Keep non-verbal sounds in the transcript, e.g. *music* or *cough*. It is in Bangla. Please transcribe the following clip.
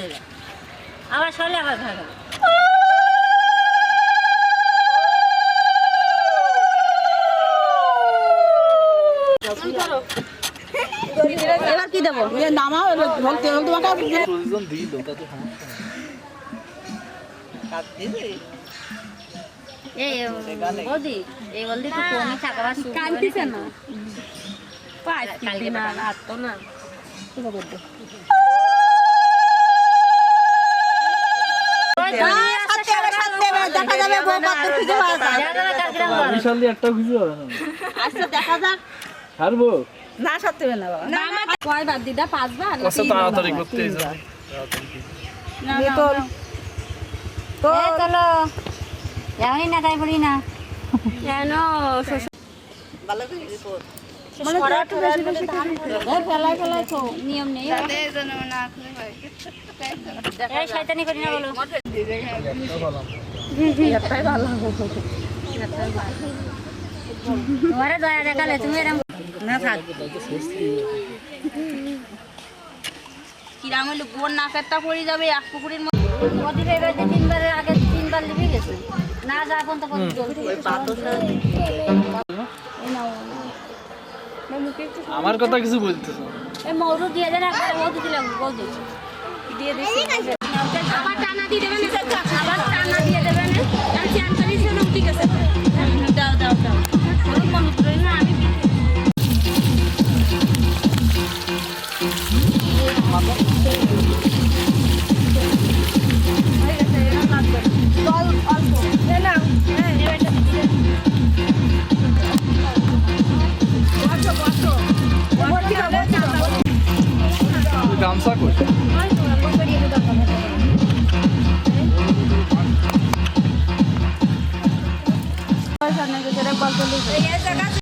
খেলা খেলা খেলা এবার কি দেবো? নামা ঢোল তেল তোমাকে প্রয়োজন দিল তাতে সমস্যা নেই। এই বৌদি এই বলদি তো কমই থাকবা কান্দিছে না? পাঁচ তো না দেখা যাবে বউ কত খুঁজে পাওয়া যায় বিশাল দিয়ে একটা খুশি হবে না আচ্ছা দেখা যাক। হারবো? না সত্যি না বাবা। কয় বার দিদা? পাঁচবার না আচ্ছা তাড়াতাড়ি করতে এই জন্য। তোর চলো এমনই না তাই বলি না। কেন? ফেলাই ফেলাই তো নিয়ম নেই। শয়তানি করি না বলো। একটাই ভালো। *laughs* তোমারে দয়া দেখালে তুমি এরকম না থাক কিরাম হইলে বোন নাকেরটা পড়ে যাবে এক পুকুরের মধ্যে মোদির এবার যে তিনবার আগে তিনবার লিপে গেছে না যা এখন তো আমার কথা কিছু বলতেছ এই মৌরু দিয়ে দেন একবার মধু দিলাম দিয়ে দিচ্ছি আবার টানা দিয়ে দেবেন dansakult. ये जगह